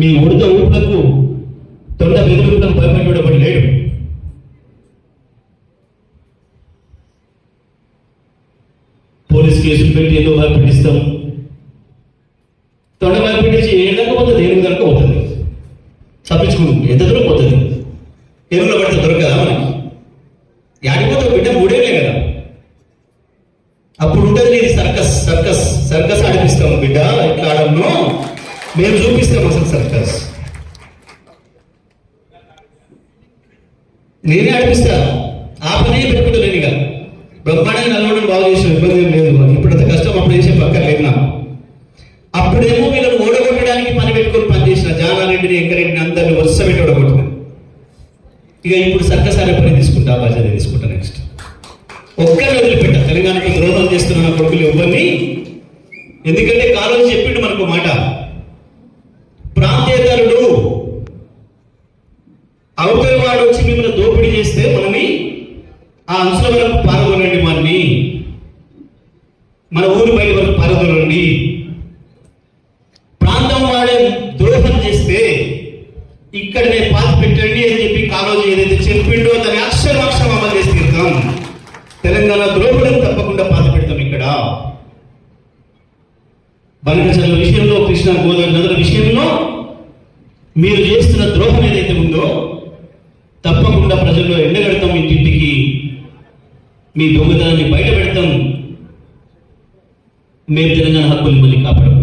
మీ ఉడత ఊపులకు తొండ బెదిరింపులకు భయపడేవాడు లేడు. పోలీస్ కేసులు పెట్టి ఏదో భయపెట్టిస్తాం తొండ భయపెట్టించి ఏ దాకా పోతుంది? ఏనుగు దాకా పోతుంది? తప్పించుకుంటుంది ఎంత దూరం పోతుంది? ఎరువులో పడితే దొరకదా మనకి? యాడిపోతే బిడ్డ? మూడేళ్ళే కదా. అప్పుడు ఉంటుంది నీది సర్కస్. మేము చూపిస్తాం అసలు సర్కస్ నేనే ఆడిపిస్తా. ఆ పని పెట్టుకుంటా నేను ఇక బ్రహ్మాండంగా నలవడం బాగు చేసిన ఇబ్బంది ఏం లేదు. ఇప్పుడు అంత కష్టం అప్పుడు చేసే పక్క లేదు నాకు అప్పుడేమో వీళ్ళని ఓడగొట్టడానికి పని పెట్టుకొని పనిచేసిన జానారెడ్డిని ఎంకరెడ్డిని అందరిని వరుస పెట్టి ఓడగొట్టిన. ఇక ఇప్పుడు సర్కస్ అనే పని తీసుకుంటా బాధ్యత తీసుకుంటా నెక్స్ట్ ఒక్కరిని వదిలిపెట్ట. తెలంగాణకు ద్రోహం చేస్తున్న కొడుకులు ఎవరిని? ఎందుకంటే కాలేజీ చెప్పిండు మనకు మాట. ప్రాంతేతరుడు. అవతల వాడు వచ్చి మిమ్మల్ని దోపిడీ చేస్తే మనని ఆ అంశం వరకు పాల్గొనండి మనని మన ఊరి బయట వరకు పాల్గొనండి ప్రాంతం వాడే ద్రోహం చేస్తే ఇక్కడ నేను పాతి పెట్టండి అని చెప్పి కాలేజీ ఏదైతే చెప్పిండో దాని అక్షరాక్షరం అమలు చేసి తీరుతాం. తెలంగాణ ద్రోహులను తప్పకుండా పాతి పెడతాం ఇక్కడ. బనకచర్ల కృష్ణ గోదావరి నదుల విషయంలో మీరు చేస్తున్న ద్రోహం ఏదైతే ఉందో తప్పకుండా ప్రజల్లో ఎండగడతాం ఇంటింటికి మీ దొంగతనాన్ని బయట పెడతాం మేము తెలంగాణ హక్కులు మళ్ళీ కాపాడము.